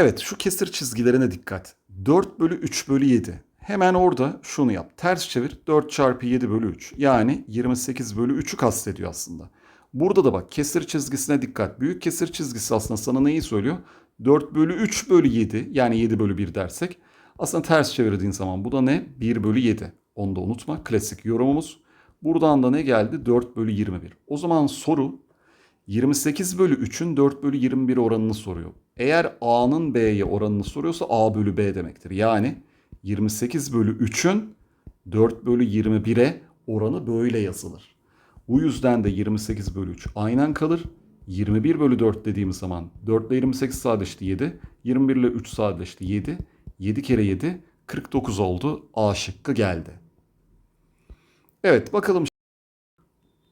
Evet şu kesir çizgilerine dikkat. 4 bölü 3 bölü 7. Hemen orada şunu yap. Ters çevir 4 çarpı 7 bölü 3. Yani 28 bölü 3'ü kastediyor aslında. Burada da bak kesir çizgisine dikkat. Büyük kesir çizgisi aslında sana neyi söylüyor? 4 bölü 3 bölü 7 yani 7 bölü 1 dersek. Aslında ters çevirdiğin zaman bu da ne? 1 bölü 7. Onu da unutma. Klasik yorumumuz. Buradan da ne geldi? 4 bölü 21. O zaman soru 28 bölü 3'ün 4 bölü 21 oranını soruyor. Eğer A'nın B'ye oranını soruyorsa A bölü B demektir. Yani 28 bölü 3'ün 4 bölü 21'e oranı böyle yazılır. Bu yüzden de 28 bölü 3 aynen kalır. 21 bölü 4 dediğimiz zaman 4 ile 28 sadeleşti 7. 21 ile 3 sadeleşti 7. 7 kere 7 49 oldu. A şıkkı geldi. Evet bakalım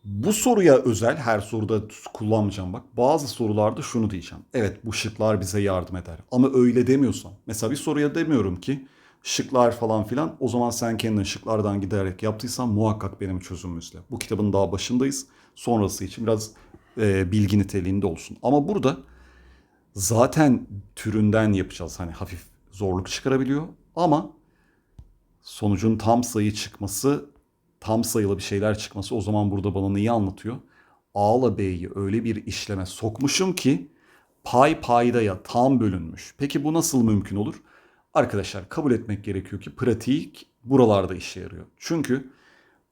bu soruya özel her soruda kullanmayacağım bak. Bazı sorularda şunu diyeceğim. Evet bu şıklar bize yardım eder. Ama öyle demiyorsan. Mesela bir soruya demiyorum ki şıklar falan filan. O zaman sen kendin şıklardan giderek yaptıysan muhakkak benim çözümümüzle. Bu kitabın daha başındayız. Sonrası için biraz e, bilgi niteliğinde olsun. Ama burada zaten türünden yapacağız. Hani hafif zorluk çıkarabiliyor. Ama sonucun tam sayı çıkması tam sayılı bir şeyler çıkması o zaman burada bana neyi anlatıyor? A ile B'yi öyle bir işleme sokmuşum ki pay paydaya tam bölünmüş. Peki bu nasıl mümkün olur? Arkadaşlar kabul etmek gerekiyor ki pratik buralarda işe yarıyor. Çünkü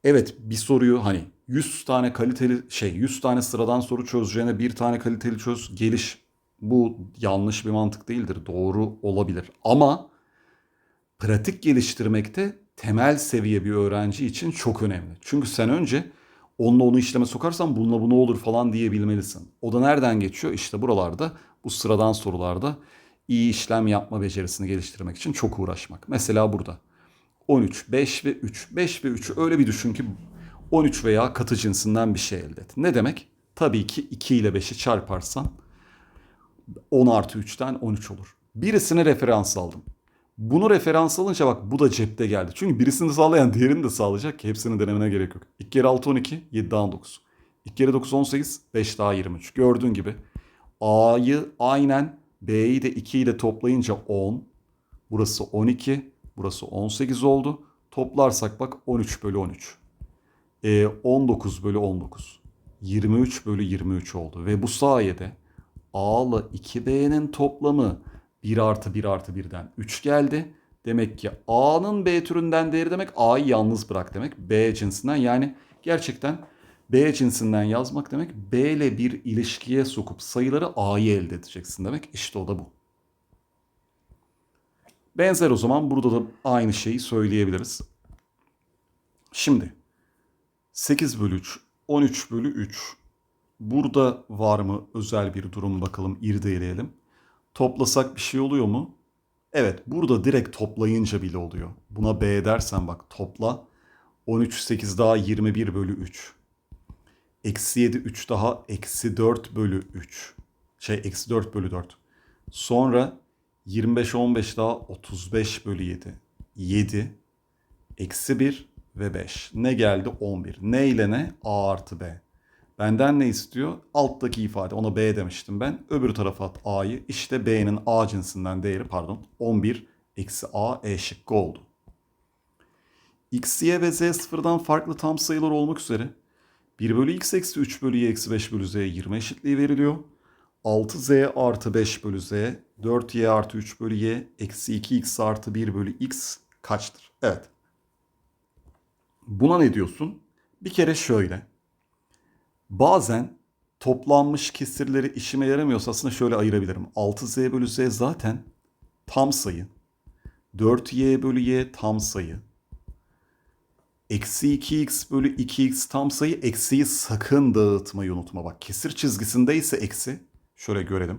evet bir soruyu hani 100 tane kaliteli şey 100 tane sıradan soru çözeceğine bir tane kaliteli çöz geliş bu yanlış bir mantık değildir. Doğru olabilir. Ama pratik geliştirmekte temel seviye bir öğrenci için çok önemli. Çünkü sen önce onunla onu işleme sokarsan bununla bu ne olur falan diyebilmelisin. O da nereden geçiyor? İşte buralarda bu sıradan sorularda iyi işlem yapma becerisini geliştirmek için çok uğraşmak. Mesela burada 13, 5 ve 3. 5 ve 3'ü öyle bir düşün ki 13 veya katı cinsinden bir şey elde et. Ne demek? Tabii ki 2 ile 5'i çarparsan 10 artı 3'ten 13 olur. Birisine referans aldım. Bunu referans alınca bak bu da cepte geldi. Çünkü birisini sağlayan diğerini de sağlayacak ki hepsini denemene gerek yok. 2 kere 6 12, 7 daha 9. 2 kere 9 18, 5 daha 23. Gördüğün gibi A'yı aynen B'yi de 2 ile toplayınca 10. Burası 12, burası 18 oldu. Toplarsak bak 13 bölü 13. E, 19 bölü 19. 23 bölü 23 oldu. Ve bu sayede A ile 2B'nin toplamı 1 artı 1 artı 1'den 3 geldi. Demek ki A'nın B türünden değeri demek A'yı yalnız bırak demek. B cinsinden yani gerçekten B cinsinden yazmak demek B ile bir ilişkiye sokup sayıları A'yı elde edeceksin demek. İşte o da bu. Benzer o zaman burada da aynı şeyi söyleyebiliriz. Şimdi 8 bölü 3, 13 bölü 3. Burada var mı özel bir durum bakalım irdeleyelim. Toplasak bir şey oluyor mu? Evet burada direkt toplayınca bile oluyor. Buna B dersen bak topla. 13 8 daha 21 bölü 3. Eksi 7 3 daha eksi 4 bölü 3. Şey eksi 4 bölü 4. Sonra 25 15 daha 35 bölü 7. 7 eksi 1 ve 5. Ne geldi? 11. Ne ile ne? A artı B. Benden ne istiyor? Alttaki ifade. Ona B demiştim ben. Öbür tarafa at A'yı. İşte B'nin A cinsinden değeri pardon 11 eksi A E şıkkı oldu. X, Y ve Z sıfırdan farklı tam sayılar olmak üzere 1 bölü x eksi 3 bölü y eksi 5 bölü z'ye 20 eşitliği veriliyor. 6z artı 5 bölü z 4y artı 3 bölü y eksi 2x artı 1 bölü x kaçtır? Evet. Buna ne diyorsun? Bir kere şöyle. Bazen toplanmış kesirleri işime yaramıyorsa aslında şöyle ayırabilirim. 6z bölü z zaten tam sayı. 4y bölü y tam sayı. Eksi 2x bölü 2x tam sayı eksiyi sakın dağıtmayı unutma. Bak kesir çizgisindeyse eksi. Şöyle görelim.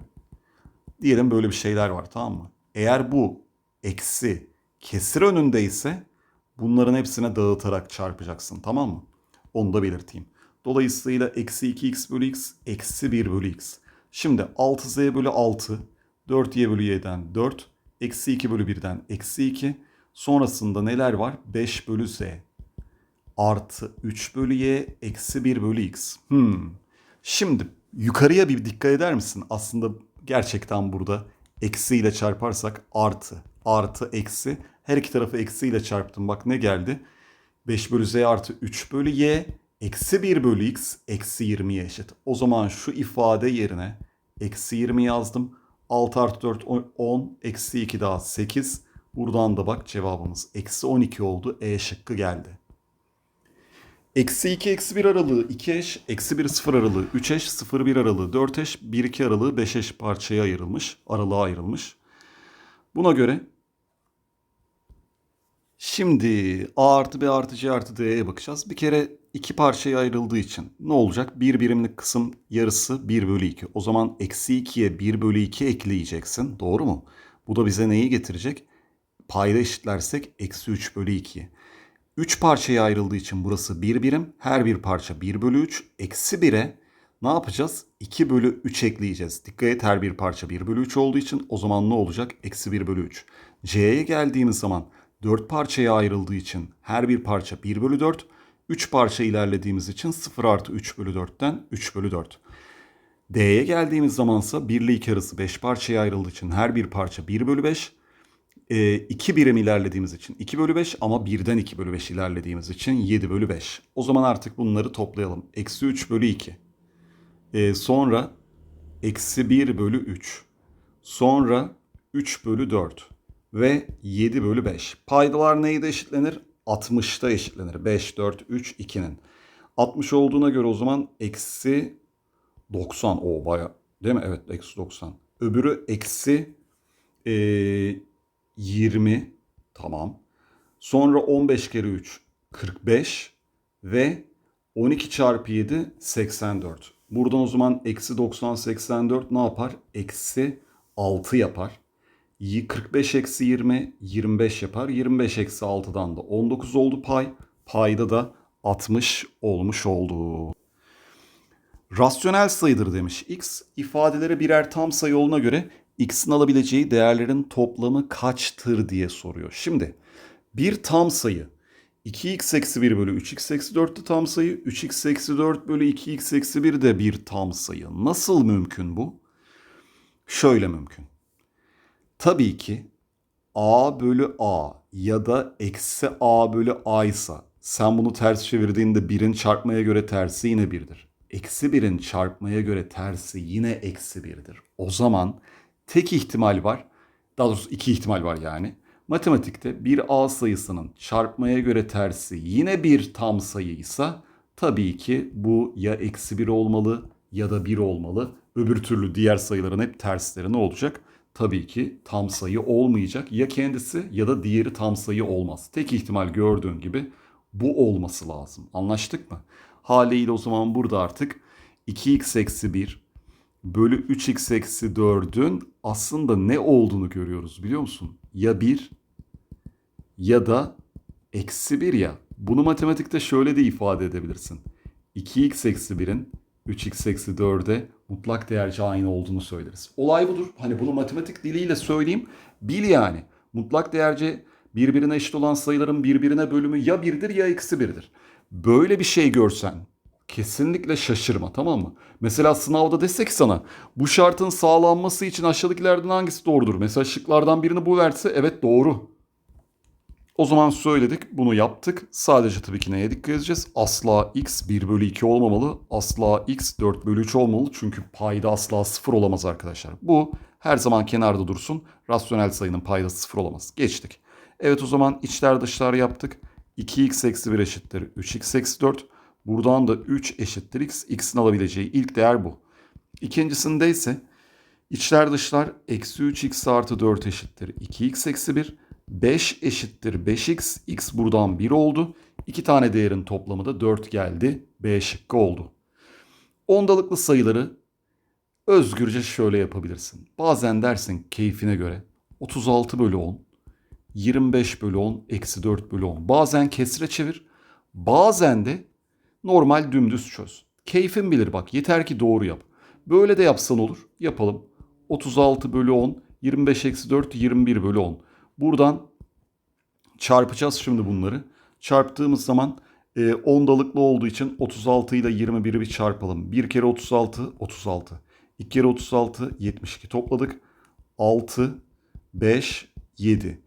Diyelim böyle bir şeyler var tamam mı? Eğer bu eksi kesir önündeyse bunların hepsine dağıtarak çarpacaksın tamam mı? Onu da belirteyim. Dolayısıyla eksi 2x bölü x eksi 1 bölü x. Şimdi 6z bölü 6 4y bölü y'den 4 eksi 2 bölü 1'den eksi 2 sonrasında neler var? 5 bölü z artı 3 bölü y eksi 1 bölü x. Hmm. Şimdi yukarıya bir dikkat eder misin? Aslında gerçekten burada eksiyle çarparsak artı, artı, eksi. Her iki tarafı eksiyle çarptım. Bak ne geldi? 5 bölü z artı 3 bölü y eksi 1 bölü x eksi 20'ye eşit. O zaman şu ifade yerine eksi 20 yazdım. 6 artı 4 10 eksi 2 daha 8. Buradan da bak cevabımız eksi 12 oldu. E şıkkı geldi. Eksi 2 eksi 1 aralığı 2 eş, eksi 1 0 aralığı 3 eş, 0 1 aralığı 4 eş, 1 2 aralığı 5 eş parçaya ayrılmış, aralığa ayrılmış. Buna göre şimdi A artı B artı C artı D'ye bakacağız. Bir kere iki parçaya ayrıldığı için ne olacak? Bir birimlik kısım yarısı 1 bölü 2. O zaman eksi 2'ye 1 bölü 2 ekleyeceksin. Doğru mu? Bu da bize neyi getirecek? Payda eşitlersek eksi 3 bölü 2. 3 parçaya ayrıldığı için burası 1 birim. Her bir parça 1 bölü 3. Eksi 1'e ne yapacağız? 2 bölü 3 ekleyeceğiz. Dikkat et her bir parça 1 bölü 3 olduğu için o zaman ne olacak? Eksi 1 bölü 3. C'ye geldiğimiz zaman 4 parçaya ayrıldığı için her bir parça 1 bölü 4. 3 parça ilerlediğimiz için 0 artı 3 bölü 4'ten 3 bölü 4. D'ye geldiğimiz zamansa 1 ile 2 arası 5 parçaya ayrıldığı için her bir parça 1 bölü 5. 2 e, birim ilerlediğimiz için 2 bölü 5 ama 1'den 2 bölü 5 ilerlediğimiz için 7 bölü 5. O zaman artık bunları toplayalım. Eksi 3 bölü 2. Ee, sonra eksi 1 bölü 3. Sonra 3 bölü 4. Ve 7 bölü 5. Paydalar neyde eşitlenir? 60'ta eşitlenir. 5, 4, 3, 2'nin. 60 olduğuna göre o zaman eksi 90. O baya değil mi? Evet eksi 90. Öbürü eksi e, 20 tamam. Sonra 15 kere 3 45 ve 12 çarpı 7 84. Buradan o zaman eksi 90 84 ne yapar? Eksi 6 yapar. 45 eksi 20 25 yapar. 25 eksi 6'dan da 19 oldu pay. Payda da 60 olmuş oldu. Rasyonel sayıdır demiş x. İfadeleri birer tam sayı olduğuna göre x'in alabileceği değerlerin toplamı kaçtır diye soruyor. Şimdi bir tam sayı 2x eksi 1 bölü 3x eksi 4 de tam sayı. 3x eksi 4 bölü 2x eksi 1 de bir tam sayı. Nasıl mümkün bu? Şöyle mümkün. Tabii ki a bölü a ya da eksi a bölü a ise sen bunu ters çevirdiğinde 1'in çarpmaya göre tersi yine 1'dir. Eksi 1'in çarpmaya göre tersi yine eksi 1'dir. O zaman tek ihtimal var. Daha doğrusu iki ihtimal var yani. Matematikte bir A sayısının çarpmaya göre tersi yine bir tam sayıysa tabii ki bu ya eksi 1 olmalı ya da 1 olmalı. Öbür türlü diğer sayıların hep tersleri ne olacak? Tabii ki tam sayı olmayacak. Ya kendisi ya da diğeri tam sayı olmaz. Tek ihtimal gördüğün gibi bu olması lazım. Anlaştık mı? Haliyle o zaman burada artık 2x eksi 1 bölü 3x eksi 4'ün aslında ne olduğunu görüyoruz biliyor musun? Ya 1 ya da eksi 1 ya. Bunu matematikte şöyle de ifade edebilirsin. 2x eksi 1'in 3x eksi 4'e mutlak değerce aynı olduğunu söyleriz. Olay budur. Hani bunu matematik diliyle söyleyeyim. Bil yani. Mutlak değerce birbirine eşit olan sayıların birbirine bölümü ya 1'dir ya eksi 1'dir. Böyle bir şey görsen kesinlikle şaşırma tamam mı? Mesela sınavda desek sana bu şartın sağlanması için aşağıdakilerden hangisi doğrudur? Mesela şıklardan birini bu verse evet doğru. O zaman söyledik bunu yaptık. Sadece tabii ki neye dikkat edeceğiz? Asla x 1 bölü 2 olmamalı. Asla x 4 bölü 3 olmalı. Çünkü payda asla 0 olamaz arkadaşlar. Bu her zaman kenarda dursun. Rasyonel sayının payda 0 olamaz. Geçtik. Evet o zaman içler dışlar yaptık. 2x eksi 1 eşittir 3x eksi 4. Buradan da 3 eşittir x. x'in alabileceği ilk değer bu. İkincisinde ise içler dışlar eksi 3x artı 4 eşittir 2x eksi 1. 5 eşittir 5x. x buradan 1 oldu. İki tane değerin toplamı da 4 geldi. B şıkkı oldu. Ondalıklı sayıları özgürce şöyle yapabilirsin. Bazen dersin keyfine göre 36 bölü 10, 25 bölü 10, eksi 4 bölü 10. Bazen kesre çevir. Bazen de normal dümdüz çöz. Keyfin bilir bak yeter ki doğru yap. Böyle de yapsan olur. Yapalım. 36 bölü 10, 25 eksi 4, 21 bölü 10. Buradan çarpacağız şimdi bunları. Çarptığımız zaman e, ondalıklı olduğu için 36 ile 21'i bir çarpalım. 1 kere 36 36. 2 kere 36 72 topladık. 6, 5, 7.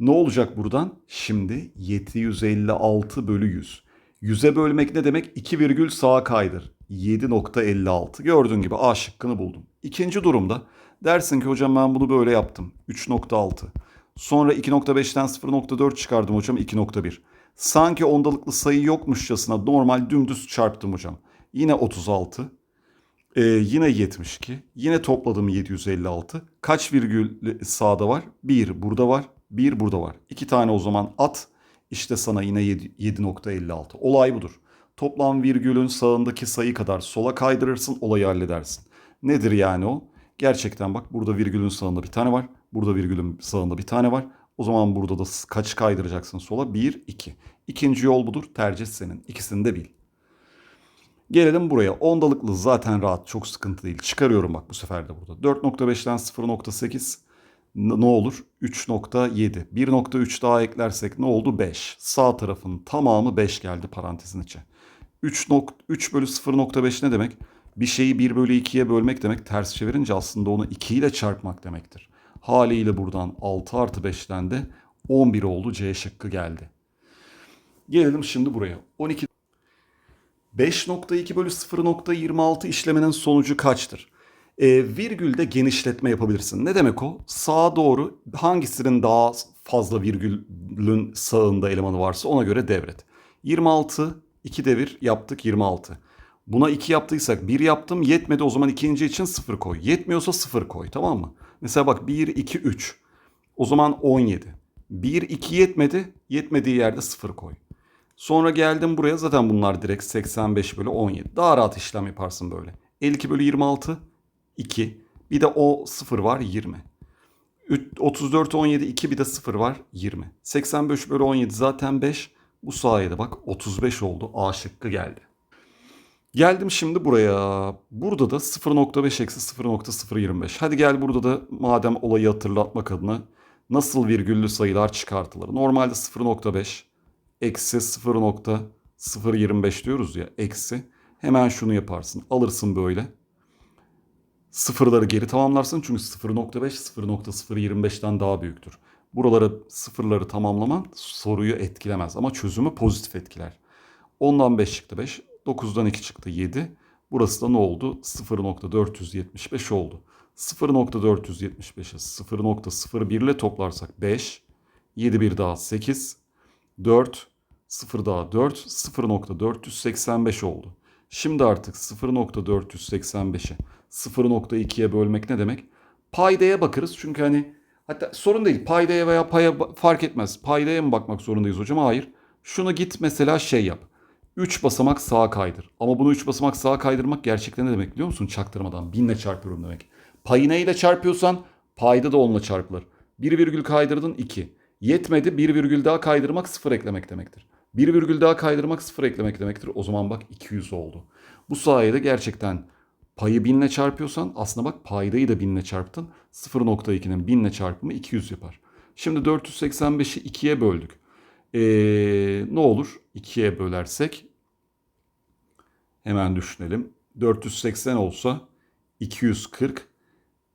Ne olacak buradan? Şimdi 756 bölü 100. 100'e bölmek ne demek? 2 virgül sağa kaydır. 7.56. Gördüğün gibi A şıkkını buldum. İkinci durumda dersin ki hocam ben bunu böyle yaptım. 3.6. Sonra 2.5'ten 0.4 çıkardım hocam 2.1. Sanki ondalıklı sayı yokmuşçasına normal dümdüz çarptım hocam. Yine 36. Ee, yine 72. Yine topladım 756. Kaç virgül sağda var? 1 burada var. 1 burada var. 2 tane o zaman at. İşte sana yine 7 7.56. Olay budur. Toplam virgülün sağındaki sayı kadar sola kaydırırsın olayı halledersin. Nedir yani o? Gerçekten bak burada virgülün sağında bir tane var. Burada virgülün sağında bir tane var. O zaman burada da kaç kaydıracaksın sola? 1, 2. İkinci yol budur. Tercih senin. İkisini de bil. Gelelim buraya. Ondalıklı zaten rahat. Çok sıkıntı değil. Çıkarıyorum bak bu sefer de burada. 4.5'ten 0.8 ne olur? 3.7. 1.3 daha eklersek ne oldu? 5. Sağ tarafın tamamı 5 geldi parantezin içe. 3, 3 bölü 0.5 ne demek? Bir şeyi 1 bölü 2'ye bölmek demek. Ters çevirince aslında onu 2 ile çarpmak demektir. Haliyle buradan 6 artı 5'ten de 11 oldu. C şıkkı geldi. Gelelim şimdi buraya. 12 5.2 bölü 0.26 işlemenin sonucu kaçtır? E, virgülde genişletme yapabilirsin. Ne demek o? Sağa doğru hangisinin daha fazla virgülün sağında elemanı varsa ona göre devret. 26, 2 devir yaptık 26. Buna 2 yaptıysak 1 yaptım yetmedi o zaman ikinci için 0 koy. Yetmiyorsa 0 koy tamam mı? Mesela bak 1, 2, 3. O zaman 17. 1, 2 yetmedi. Yetmediği yerde 0 koy. Sonra geldim buraya zaten bunlar direkt 85 bölü 17. Daha rahat işlem yaparsın böyle. 52 bölü 26 2. Bir de o 0 var 20. 34 17 2 bir de 0 var 20. 85 bölü 17 zaten 5. Bu sayede bak 35 oldu. A şıkkı geldi. Geldim şimdi buraya. Burada da 0.5 eksi 0.025. Hadi gel burada da madem olayı hatırlatmak adına nasıl virgüllü sayılar çıkartılır? Normalde 0.5 eksi 0.025 diyoruz ya eksi. Hemen şunu yaparsın. Alırsın böyle. Sıfırları geri tamamlarsın çünkü 0.5 0.025'ten daha büyüktür. Buraları sıfırları tamamlaman soruyu etkilemez ama çözümü pozitif etkiler. Ondan 5 çıktı 5. 9'dan 2 çıktı 7. Burası da ne oldu? 0.475 oldu. 0.475'i 0.01 ile toplarsak 5. 7 bir daha 8. 4. 0 daha 4. 0.485 oldu. Şimdi artık 0.485'i 0.2'ye bölmek ne demek? Paydaya bakarız çünkü hani hatta sorun değil paydaya veya paya fark etmez. Paydaya mı bakmak zorundayız hocam? Hayır. Şunu git mesela şey yap. 3 basamak sağa kaydır. Ama bunu 3 basamak sağa kaydırmak gerçekten ne demek biliyor musun? Çaktırmadan. Binle çarpıyorum demek. Payı neyle çarpıyorsan payda da onunla çarpılır. 1 virgül kaydırdın 2. Yetmedi 1 virgül daha kaydırmak 0 eklemek demektir. 1 virgül daha kaydırmak 0 eklemek demektir. O zaman bak 200 oldu. Bu sayede gerçekten payı 1000 ile çarpıyorsan aslında bak paydayı da 1000 ile çarptın. 0.2'nin 1000 ile çarpımı 200 yapar. Şimdi 485'i 2'ye böldük. Ee, ne olur? 2'ye bölersek hemen düşünelim. 480 olsa 240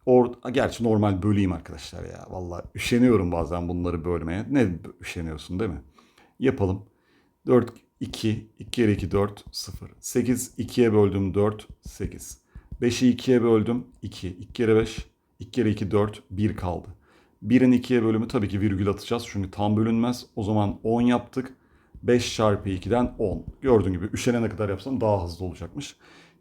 Or Gerçi normal böleyim arkadaşlar ya. Vallahi üşeniyorum bazen bunları bölmeye. Ne üşeniyorsun değil mi? Yapalım. 4, 2, 2 kere 2, 4, 0. 8, 2'ye böldüm 4, 8. 5'i 2'ye böldüm 2. 2 kere 5, 2 kere 2, 4, 1 kaldı. 1'in 2'ye bölümü tabii ki virgül atacağız çünkü tam bölünmez. O zaman 10 yaptık. 5 çarpı 2'den 10. Gördüğün gibi üşenene kadar yapsam daha hızlı olacakmış.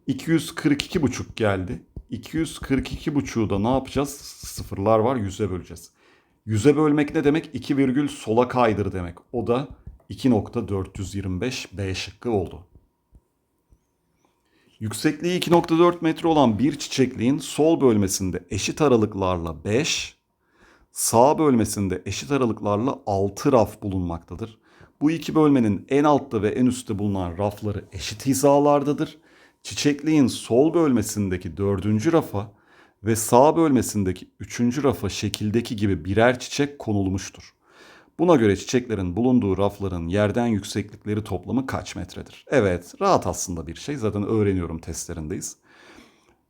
242,5 geldi. 242,5'u da ne yapacağız? Sıfırlar var 100'e böleceğiz. 100'e bölmek ne demek? 2 virgül sola kaydır demek. O da 2.425 B şıkkı oldu. Yüksekliği 2.4 metre olan bir çiçekliğin sol bölmesinde eşit aralıklarla 5, sağ bölmesinde eşit aralıklarla 6 raf bulunmaktadır. Bu iki bölmenin en altta ve en üstte bulunan rafları eşit hizalardadır. Çiçekliğin sol bölmesindeki dördüncü rafa ve sağ bölmesindeki üçüncü rafa şekildeki gibi birer çiçek konulmuştur. Buna göre çiçeklerin bulunduğu rafların yerden yükseklikleri toplamı kaç metredir? Evet, rahat aslında bir şey. Zaten öğreniyorum testlerindeyiz.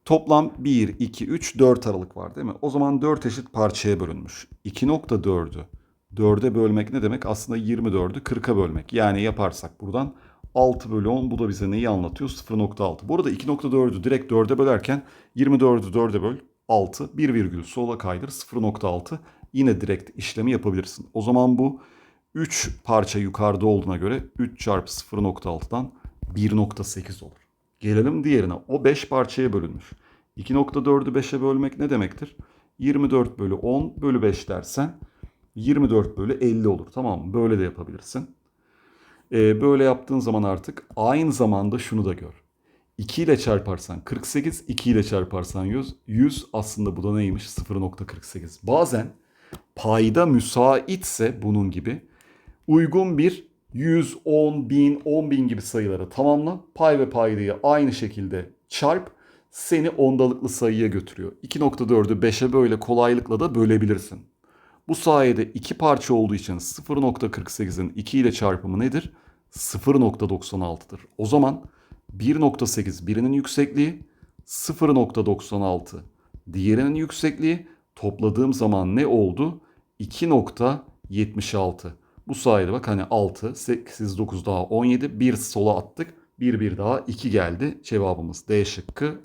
Toplam 1, 2, 3, 4 aralık var değil mi? O zaman 4 eşit parçaya bölünmüş. 2.4'ü 4'e bölmek ne demek? Aslında 24'ü 40'a bölmek. Yani yaparsak buradan 6 bölü 10 bu da bize neyi anlatıyor? 0.6. Bu arada 2.4'ü direkt 4'e bölerken 24'ü 4'e böl 6. 1 virgül sola kaydır 0.6. Yine direkt işlemi yapabilirsin. O zaman bu 3 parça yukarıda olduğuna göre 3 çarpı 0.6'dan 1.8 olur. Gelelim diğerine. O 5 parçaya bölünmüş. 2.4'ü 5'e bölmek ne demektir? 24 bölü 10 bölü 5 dersen 24 bölü 50 olur. Tamam mı? Böyle de yapabilirsin. Ee, böyle yaptığın zaman artık aynı zamanda şunu da gör. 2 ile çarparsan 48, 2 ile çarparsan 100. 100 aslında bu da neymiş? 0.48. Bazen payda müsaitse bunun gibi uygun bir 100, 10, 1000, 10 bin gibi sayıları tamamla. Pay ve paydayı aynı şekilde çarp. Seni ondalıklı sayıya götürüyor. 2.4'ü 5'e böyle kolaylıkla da bölebilirsin. Bu sayede iki parça olduğu için 0.48'in 2 ile çarpımı nedir? 0.96'dır. O zaman 1.8 birinin yüksekliği, 0.96 diğerinin yüksekliği topladığım zaman ne oldu? 2.76. Bu sayede bak hani 6, 8, 9 daha 17, 1 sola attık. 1 1 daha 2 geldi. Cevabımız D şıkkı